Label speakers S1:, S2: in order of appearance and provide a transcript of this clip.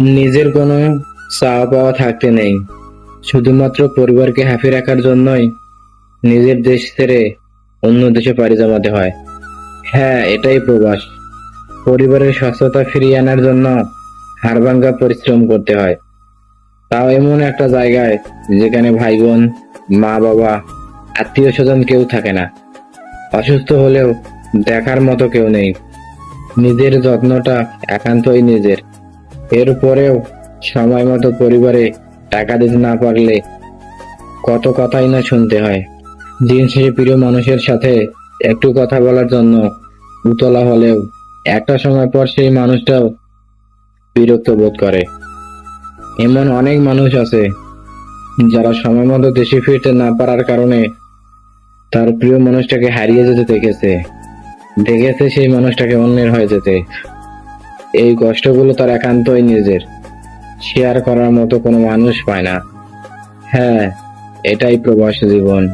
S1: নিজের কোনো চাওয়া পাওয়া থাকতে নেই। শুধুমাত্র পরিবারকে হ্যাপি রাখার জন্যই নিজের দেশ ছেড়ে অন্য দেশে পাড়ি জমাতে হয়। হ্যাঁ এটাই প্রবাস। পরিবারের স্বচ্ছতা ফিরিয়ে আনার জন্য হাড়ভাঙ্গা পরিশ্রম করতে হয়। তাও এমন একটা জায়গায় যেখানে ভাই বোন মা বাবা আত্মীয় স্বজন কেউ থাকে না। অসুস্থ হলেও দেখার মতো কেউ নেই। নিজের যত্নটা একান্তই নিজের। এরপরেও সময় মতো পরিবারে টাকা দিতে না পারলে কত কথাই না শুনতে হয়। দিন শেষে প্রিয় মানুষের সাথে একটু কথা বলার জন্য উতলা হলেও একটা সময় পর সেই মানুষটাও বিরক্ত বোধ করে। এমন অনেক মানুষ আছে যারা সময় মতো দেশে ফিরতে না পারার কারণে তার প্রিয় মানুষটাকে হারিয়ে যেতে দেখেছে। দেখেছে সেই মানুষটাকে অন্যের হয়ে যেতে। এই কষ্টগুলো তার একান্তই নিজের। শেয়ার করার মতো কোনো মানুষ পায় না। হ্যাঁ এটাই প্রবাস জীবন।